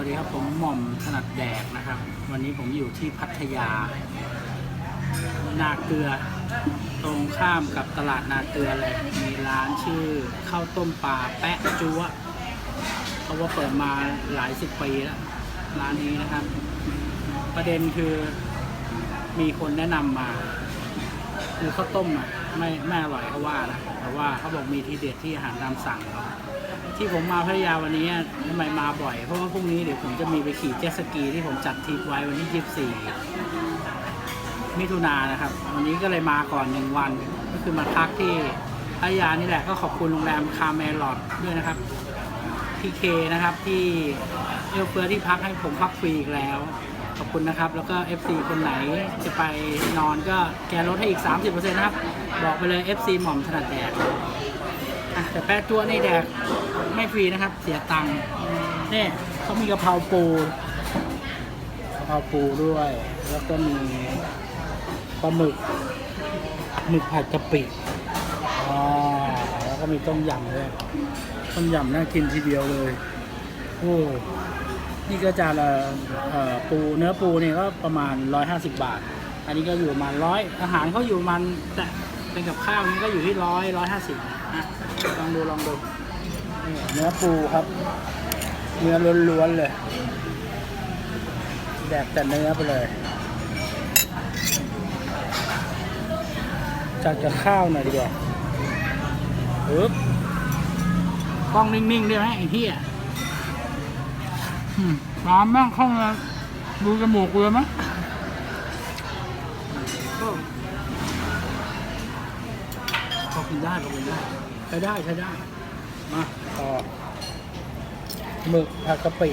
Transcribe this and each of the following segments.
วัสดีครับผมหม่อมถนัดแดกนะครับ วันนี้ผมอยู่ที่พัทยา นาเกลือ ตรงข้ามกับตลาดนาเกลือเลยมีร้านชื่อข้าวต้มปลาแปะจัวเพราะว่าเปิดมาหลายสิบปีแล้วร้านนี้นะครับ ประเด็นคือมีคนแนะนำมาคือข้าวต้มอะไม่ไม่อร่อยเขาว่านะแต่ว่าเขาบอกมีทีเด็ดที่อาหารตามสั่งเขา ที่ผมมาพัทยาวันนี้ทำไมมาบ่อย เพราะว่าพรุ่งนี้เดี๋ยวผมจะมีไปขี่เจ็ตสกีที่ผมจัดทริปไว้วันที่ 24 มิถุนายนนะครับ วันนี้ก็เลยมาก่อนหนึ่งวัน ก็คือมาพักที่พัทยานี่แหละก็ขอบคุณโรงแรมคาเมลอดด้วยนะครับพีเคนะครับที่เอื้อเฟื้อที่พักให้ผมพักฟรีอีกแล้ว ขอบคุณนะครับ แล้วก็ FC คนไหนจะไปนอนก็แกลดให้อีก 30%นะครับ บอกไปเลย FC หม่อมถนัดแดกอะ แต่แปะตัวนี่แดกไม่ฟรีนะครับ เสียตังค์นี่เขามีกะเพราปูกะเพราปูด้วย แล้วก็มีปลาหมึกหมึกผัดกะปิอ๋อแล้วก็มีต้มยำด้วยต้มยำน่ากินทีเดียวเลยโอ้นี่ก็จานละปูเนื้อปูเนี่ยก็ประมาณ 150 บาท อันนี้ก็อยู่ประมาณร้อยอาหารเขาอยู่มันแต่เป็นกับข้าวนี้ก็อยู่ที่ร้อยร้อยห้าสิบ นะลองดูลองดูนี่เนื้อปูครับ เนื้อล้วนๆเลย แดกแต่เนื้อไปเลย จากจะข้าวหน่อยดีกว่าปึ๊บกล้องนิ่งๆได้ไหมไอ้เหี้ยอืมน้ำแม่งเข้ามาดูจมูกกูเลยไหม ก็พอกินได้พอกินได้ใช้ได้ใช้ได้ มาต่อหมึกผัดกะปิ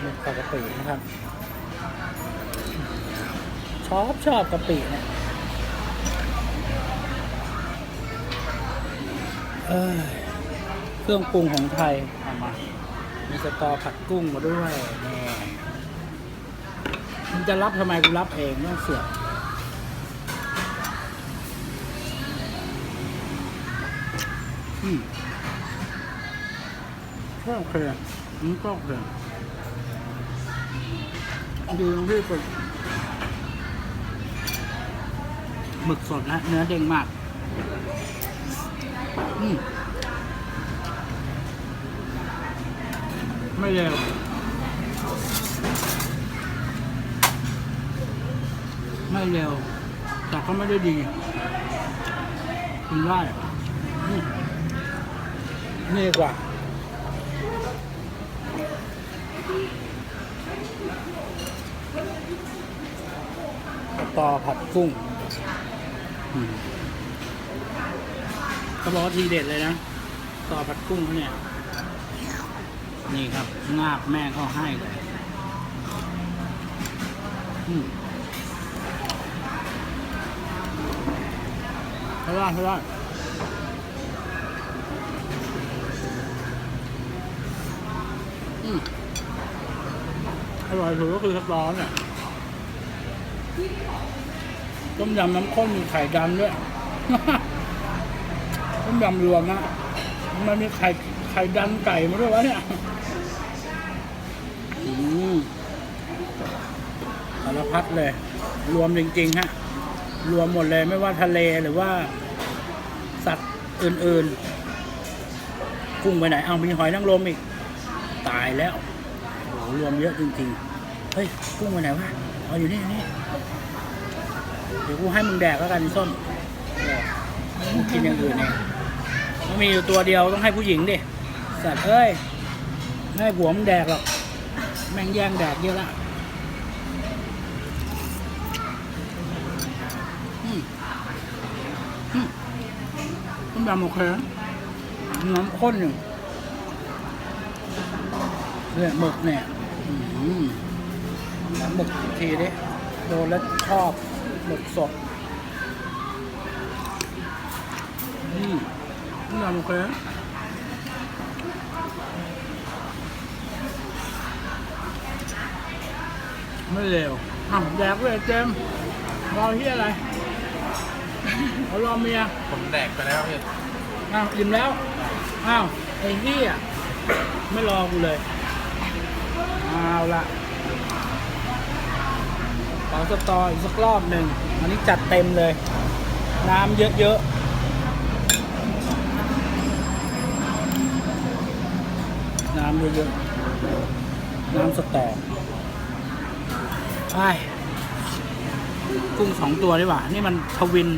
หมึกผัดกะปินะครับ ชอบชอบกะปิเนี่ยเอ้ยเครื่องปรุงของไทยเอามา มีสตอผัดกุ้งมาด้วยนี่มันจะรับทำไมกูรับเองไม่ต้องเสือก อืมก็โอเคอืมก็โอเคดีตรงที่เป็นหมึกสดนะ เนื้อเด้งมาก อืมไม่เร็วไม่เร็ว แต่ก็ไม่ได้ดีกินได้ นี่กว่า ต่อผัดกุ้งเขาบอกว่าทีเด็ดเลยนะ ต่อผัดกุ้งเขาเนี่ย นี่ครับ งาบแม่เขาให้เลยอืมใช่ได้ใช่ได้ อืมอร่อยสุดก็คือสตอเนี่ยต้มยำน้ำข้นมีไข่ดำด้วยต้มยำรวมนะมันมีไข่ไข่ดันไก่มาด้วยวะเนี่ยอืมสารพัดเลย รวมจริงๆฮะ รวมหมดเลยไม่ว่าทะเลหรือว่า สัตว์อื่นๆกุ้งไปไหน เอามีหอยนางรมอีก ตายแล้วโอ้รวมเยอะจริงๆ เฮ้ย กุ้งไปไหนวะเอาอยู่นี่นี่เดี๋ยวกูให้มึงแดกแล้วกันส้มเออมึงกินอย่างอื่นเองมันมีอยู่ตัวเดียวต้องให้ผู้หญิงดิสัตว์เอ้ยไม่ให้ผัวมันแดกหรอก แม่งแย่งแดกเยอะละอืมอืมต้มยำโอเคนะน้ำข้นอยู่ เนี่ยหมึกเนี่ยอืมน้ำหมึกอีกทีดิโดนแล้วชอบหมึกสดอืมต้มยำโอเคนะไม่เร็วอะแดกเลยเจมส์รอที่อะไรเขารอเมีย ผมแดกไปแล้วพี่อ้าวอิ่มแล้ว อ้าว ไอ้เหี้ยไม่รอกูเลย เอาละเปาสตออีกสักรอบหนึ่งอันนี้จัดเต็มเลย น้ำเยอะๆ น้ำเยอะๆ น้ำสตอไปกุ้งสองตัวดีกว่า นี่มันทวิน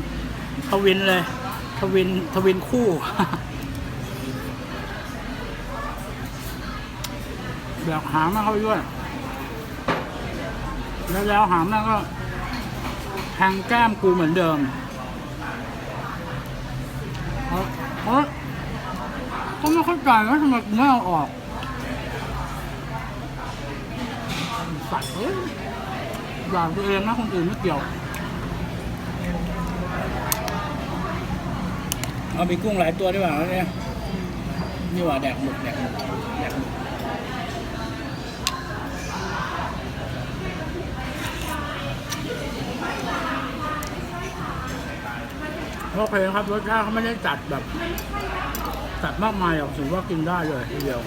ทวินเลย ทวิน ทวินคู่ แบบหางมันเข้าไปด้วย แล้วแล้วหางมันก็แทงแก้มกูเหมือนเดิมเฮ้ยเฮ้ยก็ไม่เข้าใจว่าทำไมกูไม่เอาออกสัตว์เอ้ยด่าตัวเองนะคนอื่นไม่เกี่ยวเอามีกุ้งหลายตัวดีกว่าเนี่ยนี่ว่าแดกหมึกแดกหมึกแดกหมึก โอเคครับรสชาติเขาไม่ได้จัดแบบจัดมากมายหรอกถือว่ากินได้เลยทีเดียว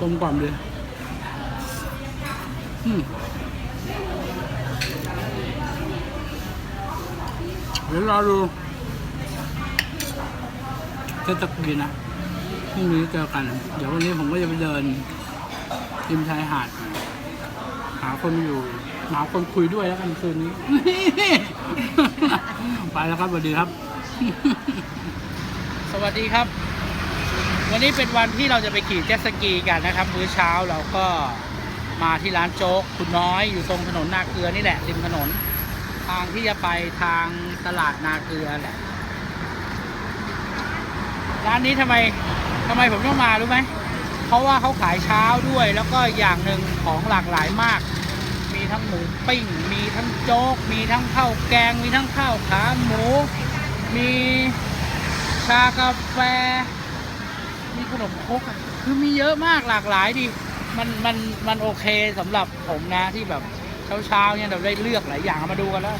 กลมกล่อมดีอืมเดี๋ยวรอดูเทศกาลนะพรุ่งนี้เจอกัน เดี๋ยววันนี้ผมก็จะไปเดินริมชายหาด หาคนอยู่ หาคนคุยด้วยแล้วกันคืนนี้ ไปแล้วครับสวัสดีครับ สวัสดีครับ วันนี้เป็นวันที่เราจะไปขี่เจ็ตสกีกันนะครับ มื้อเช้าเราก็มาที่ร้านโจ๊กคุณน้อยอยู่ตรงถนนนาเกลือนี่แหละริมถนน ทางที่จะไปทางตลาดนาเกลือแหละร้านนี้ทำไมทำไมผมต้องมารู้ไหมเพราะว่าเขาขายเช้าด้วยแล้วก็อย่างหนึ่งของหลากหลายมาก ทั้งหมูปิ้ง มีทั้งโจ๊ก มีทั้งข้าวแกง มีทั้งข้าวขาหมู มีชากาแฟ มีขนมครกอะคือมีเยอะมากหลากหลายดี มันมันมันโอเคสำหรับผมนะที่แบบเช้าเช้าๆเนี่ยเราได้เลือกหลายอย่างเอามาดูกันแล้ว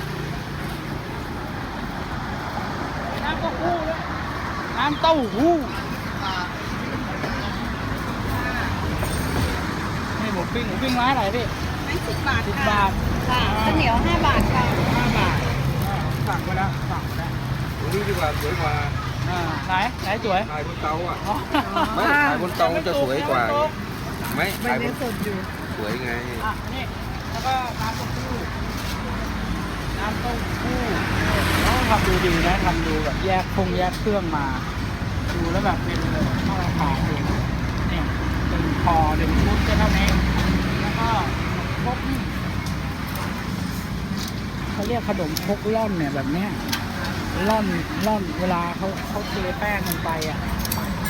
น้ำเต้าหู้ด้วยน้ำเต้าหู้นี่หมูปิ้งหมูปิ้งร้านอะไรพี่ ให้สิบบาทสิบค่ะบาทค่ะข้าวเหนียวห้าบาทค่ะห้าบาทสั่งไปแล้วสั่งไปแล้วตัวนี้ดีกว่าสวยกว่าอ่าไหนไหนสวยถ่ายบนเตาอะ อ๋อไม่ถ่ายบนเตาจะสวยกว่า ไม่มันถ่ายบยังนสดอยู่สวยไง อะนี่แล้วก็น้ำเต้าหู้น้ำเต้าหู้เขาทำดูดีนะทำดูแบบแยกคงแยกเครื่องมา ดูแล้วแบบเป็นแบบมาตรฐานดีนี่หนึ่งพอหนึ่งชุดก็เท่านี้แล้วก็ พกเขาเรียกขนมพกล่อนเนี่ยแบบเนี้ยล่อนล่อนเวลาเขาเขาเทแป้งลงไปอะ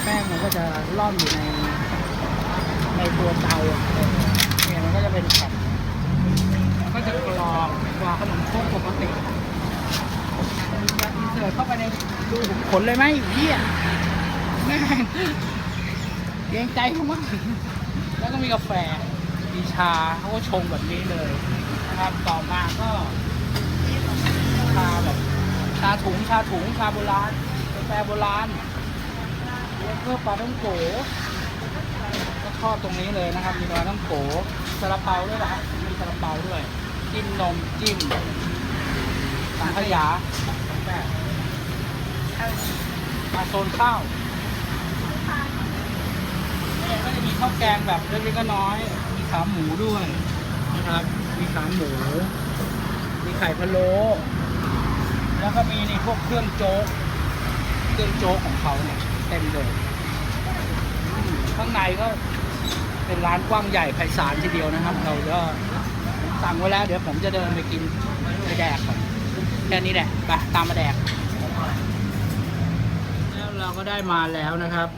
แป้งมันก็จะล่อนอยู่ใน ในตัวเตาเนี่ยมันก็จะเป็นแบบมันก็จะกรอบกว่าขนมครกปกติจะอินเสิร์ตเข้าไปในดูขนเลยไหมเหี้ยแม่งเกรงใจเขามากแล้วก็มีกาแฟีชาเขาก็ชงแบบนี้เลยนะครับ ต่อมาก็ชาแบบชาถุงชาถุงชาโบราณกาแฟโบราณแล้วก็ปลาต้องโกก็ทอดตรงนี้เลยนะครับ มีปลาต้องโกซาลาเปาด้วยนะครับมีซาลาเปาด้วยจิ้มนมจิ้มสังขยามาโซนข้าวก็จะมีข้าวแกงแบบเล็กๆก็น้อย ขาหมูด้วยนะครับ มีขาหมู มีไข่พะโล้แล้วก็มีนี่พวกเครื่องโจ๊ก เครื่องโจ๊กของเขาเนี่ยเต็มเลย ข้างในก็เป็นร้านกว้างใหญ่ไพศาลทีเดียวนะครับ เราก็สั่งไว้แล้ว เดี๋ยวผมจะเดินไปกินไปแดกก่อนแค่นี้แหละไปตามมาแดก แล้วเราก็ได้มาแล้วนะครับ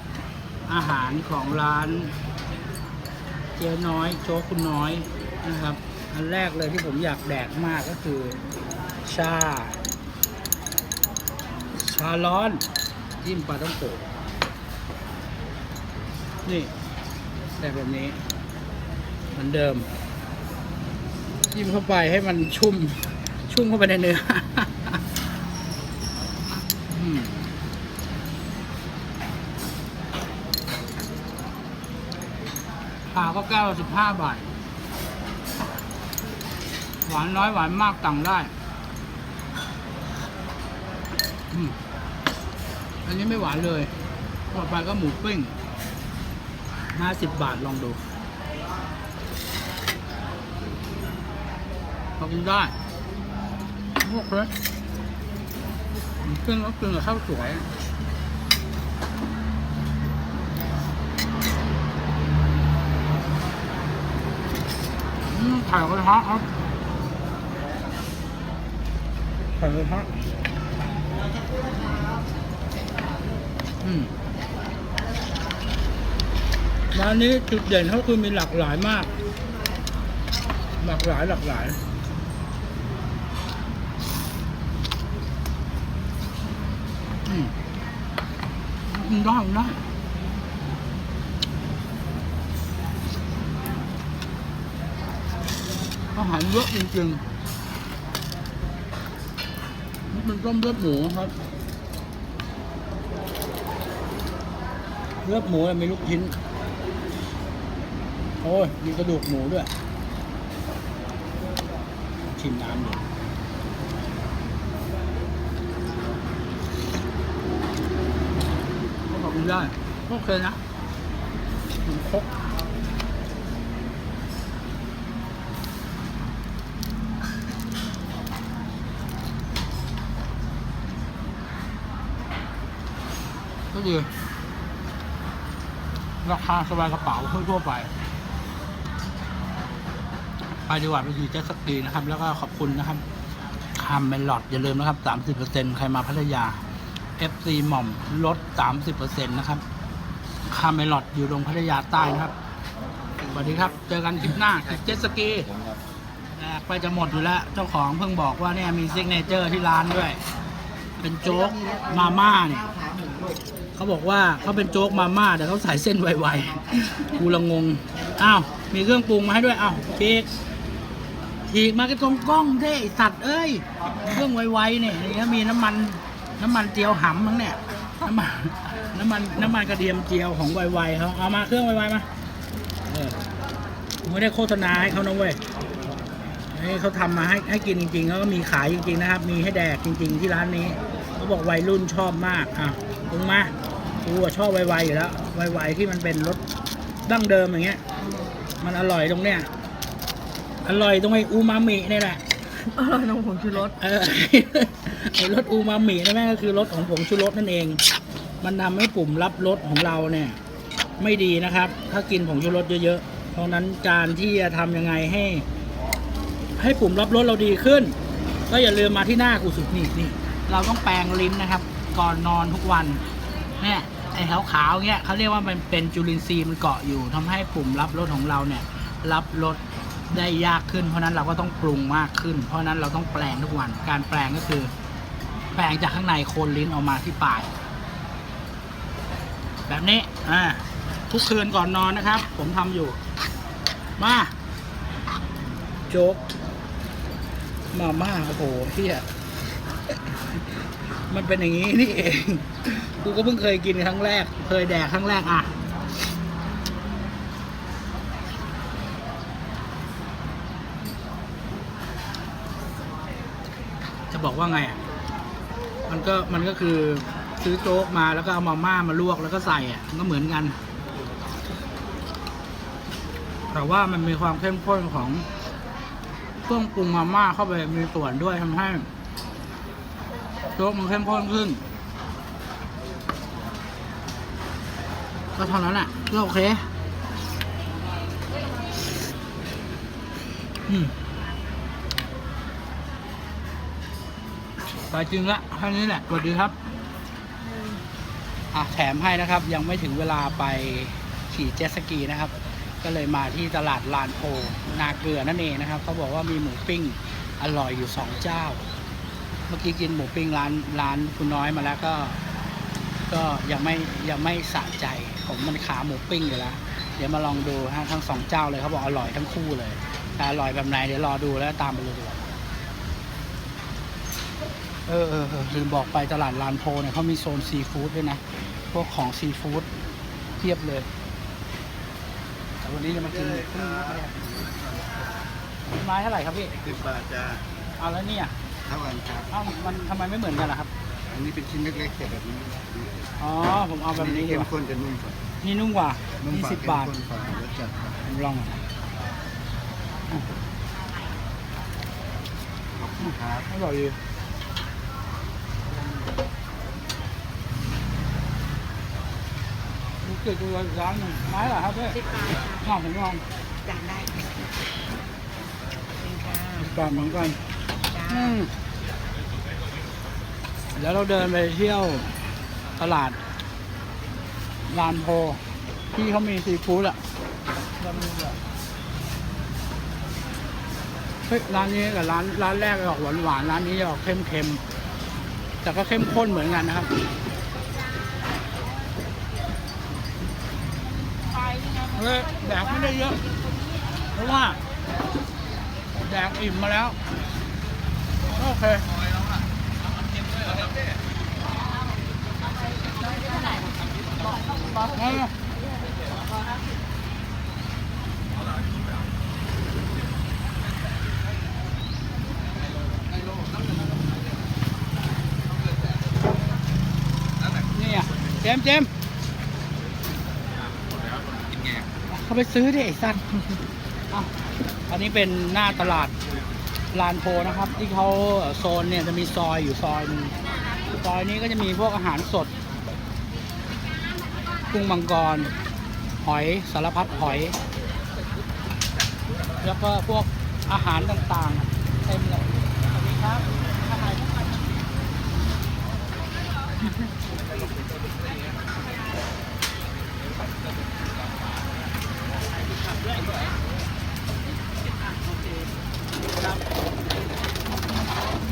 อาหารของร้าน เจ๊น้อยโจ๊กคุณน้อยนะครับ อันแรกเลยที่ผมอยากแดกมากก็คือ ชา ชาร้อนจิ้มปลาต้องโกะนี่แต่แบบนี้เหมือนเดิม จิ้มเข้าไปให้มันชุ่ม ชุ่มเข้าไปในเนื้อาก็แก้วละสิบห้าบาท หวานน้อยหวานมากต่างได้อันนี้ไม่หวานเลย ต่อไปก็หมูปิ้งห้าสิบบาทลองดูพอกินได้พวกเลยหมูปิ้งก็กินกับข้าวสวย ไข่กระทะครับไข่กระทะอืมร้านนี้จุดเด่นเขาคือมีหลากหลายมาก หลากหลายหลากหลายอืมอืมได้ได้ อาหารเยอะจริงๆนี่เป็นต้มเลือดหมูครับ เลือดหมูมีลูกชิ้น โอ้ย มีกระดูกหมูด้วย ชิมน้ำดูขอบคุณได้โอเคนะครก ก็ดีราคาสบายกระเป๋าทั่วไปไปดีกว่าไปขี่เจ็ตสกีนะครับ แล้วก็ขอบคุณนะครับคามเมลอดอย่าลืมนะครับ30%ใครมาพัทยา FC หม่อมลด30%นะครับคามเมลอดอยู่ตรงพัทยาใต้นะครับสวัสดีครับ เจอกันคลิปหน้าเจ็ตสกีแกไปจะหมดอยู่แล้ว เจ้าของเพิ่งบอกว่าเนี่ยมีซิกเนเจอร์ที่ร้านด้วย เป็นโจ๊กมาม่าเนี่ย เขาบอกว่าเขาเป็นโจ๊กมาม่าแต่เขาใส่เส้นไวๆกูละงง อ้าว มีเครื่องปรุงมาให้ด้วย อ้าวพีกทีกมาก็ตรงกล้องเด้สัตว์เอ้ย เครื่องไวๆเนี่ยนี่มีน้ำมัน น้ำมันเจียวหำมั้งเนี่ย น้ำมัน น้ำมัน น้ำมันกระเทียมเจียวของไวๆเขาเอามาเครื่องไวๆมาเออไม่ได้โฆษณาให้เขานะเว้ยให้เขาทำมาให้ให้กินจริงๆเขาก็มีขายจริง ๆ นะครับ มีให้แดกจริง ๆ ที่ร้านนี้ เขาบอกวัยรุ่นชอบมากอะ ปรุงมากูอะชอบไวๆอยู่แล้วไวๆที่มันเป็นรสดั้งเดิมอย่างเงี้ย มันอร่อยตรงเนี้ยอร่อยตรงไอ้อูมามินี่แหละอร่อยน้ำผงชูรสเออไอ้รสอูมามินั่นแม่งก็คือรสของผงชูรสนั่นเอง มันทำให้ปุ่มรับรสของเราเนี่ย ไม่ดีนะครับ ถ้ากินผงชูรสเยอะๆเพราะฉะนั้นการที่จะทำยังไงให้ ให้ปุ่มรับรสเราดีขึ้น ก็อย่าลืมมาที่หน้ากูสุดนี่นี่เราต้องแปรงลิ้นนะครับ ก่อนนอนทุกวันเนี่ยไอ้ขาวๆเงี้ยเขาเรียกว่ามันเป็นจุลินทรีย์มันเกาะอยู่ทำให้ปุ่มรับรสของเราเนี่ยรับรสได้ยากขึ้น เพราะนั้นเราก็ต้องปรุงมากขึ้น เพราะนั้นเราต้องแปลงทุกวัน การแปลงก็คือ แปลงจากข้างในโคนลิ้นออกมาที่ปลาย แบบนี้อ่าทุกคืนก่อนนอนนะครับ ผมทำอยู่ มาโจ๊กมาม่าโอ้โหเฮีย มันเป็นอย่างนี้นี่เอง กูก็เพิ่งเคยกินครั้งแรก เคยแดกครั้งแรกอะ จะบอกว่าไงอะ มันก็มันก็คือซื้อโจ๊กมาแล้วก็เอามาม่ามาลวกแล้วก็ใส่อะ มันก็เหมือนกัน แต่ว่ามันมีความเข้มข้นของเครื่องปรุงมาม่าเข้าไปมีส่วนด้วยทำให้ โจ๊กมันเข้มข้นขึ้น ก็เท่านั้นแหละก็โอเค อืมไปจริงละแค่นี้แหละสวัสดีครับ อะแถมให้นะครับ ยังไม่ถึงเวลาไปขี่เจ็ตสกีนะครับ ก็เลยมาที่ตลาดลานโพนาเกลือนั่นเองนะครับ เขาบอกว่ามีหมูปิ้งอร่อยอยู่สองเจ้า เมื่อกี้กินหมูปิ้งร้านร้านคุณน้อยมาแล้วก็ ก็ยังไม่ยังไม่สะใจ ผมมันขาหมูปิ้งอยู่แล้ว เดี๋ยวมาลองดูฮะทั้งสองเจ้าเลยเขาบอกอร่อยทั้งคู่เลยแต่อร่อยแบบไหนเดี๋ยวรอดูแล้วตามไปเลยดีกว่าเออเออเออลืมบอกไปตลาดลานโพเนี่ยเขามีโซนซีฟู้ดด้วยนะ พวกของซีฟู้ดเทียบเลยแวันนี้จะมากินไม้เท่าไหร่ครับพี่สิบบาทจ้าเอาแล้วเนี่ย เท่ากันครับ เอ้ามันทำไมไม่เหมือนกันล่ะครับ อันนี้เป็นชิ้นเล็กๆแต่แบบนี้อ๋อ ผมเอาแบบอันนี้นี้ดีเข้กมว่าข้นจะนุ่มกว่านี่นุ่มกว่านุ่มยี่กว่าสิบบาท เข้มข้นกว่ารสจัดครับผมลองอะขอบคุณครับ อร่อยดีดูเกิดตัวอีกร้านหนึ่งไม้เหรอครับพี่สิบบาทข้าวผมลองจานได้เป็นค่ะก่อนเหมือนกันจ้าอืม แล้วเราเดินไปเที่ยวตลาดลานโพที่เขามีซีฟู้ดอะเราไปดูดีกว่าเฮ้ยร้านนี้กับร้านร้านแรกออกหวานหวานร้านนี้ออกเค็มเค็มแต่ก็เข้มข้นเหมือนกันนะครับเฮ้ยแดกไม่ได้เยอะ เพราะว่า แดกอิ่มมาแล้ว โอเคนี่อะเจมเจมเขาไปซื้อดิไอ้สัตว์อันนี้เป็นหน้าตลาด ลานโพนะครับ ที่เขาโซนเนี่ยจะมีซอยอยู่ซอยนึงซอยนี้ก็จะมีพวกอาหารสดกุ้งมังกร หอยสารพัดหอย แล้วก็พวกอาหารต่างๆเต็มเลยสวัสดีครับอาหาร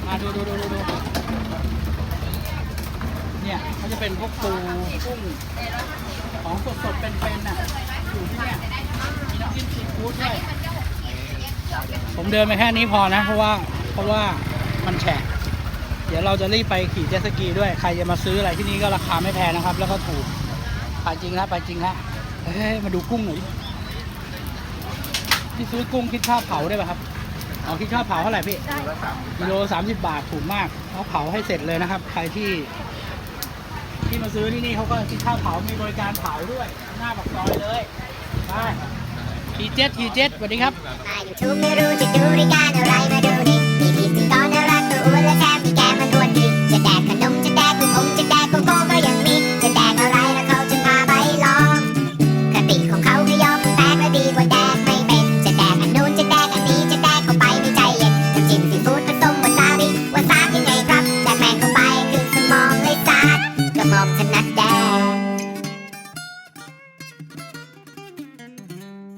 มาดูดูดูดูดู เนี่ยเขาจะเป็นพวกปูกุ้งของสดๆเป็นๆน่ะอยู่ที่เนี่ยมีน้ำจิ้มซีฟู้ดด้วยผมเดินไปแค่นี้พอนะ เพราะว่าเพราะว่ามันแฉะเดี๋ยวเราจะรีบไปขี่เจ็ตสกีด้วยใครจะมาซื้ออะไรที่นี่ก็ราคาไม่แพงนะครับ แล้วก็ถูกไปจริงแล้วไปจริงแล้วเฮ้ยมาดูกุ้งหน่อยดิที่ซื้อกุ้งคิดค่าเผาได้ป่ะครับเอาคิดค่าเผาเท่าไหร่พี่กิโลสามสิบบาทถูกมากเขาเผาให้เสร็จเลยนะครับ ใครที่ ที่มาซื้อที่นี่เขาก็คิดข้าวเผามีบริการเผาด้วย หน้าปากซอยเลยไปทีเจ็ดทีเจ็ดสวัสดีครับถ้ายูทูบไม่รู้จะดูรายการอะไรมาดูดิมีพิธีกรน่ารักตัวอ้วนและแถมมีแก้มมันอวนดี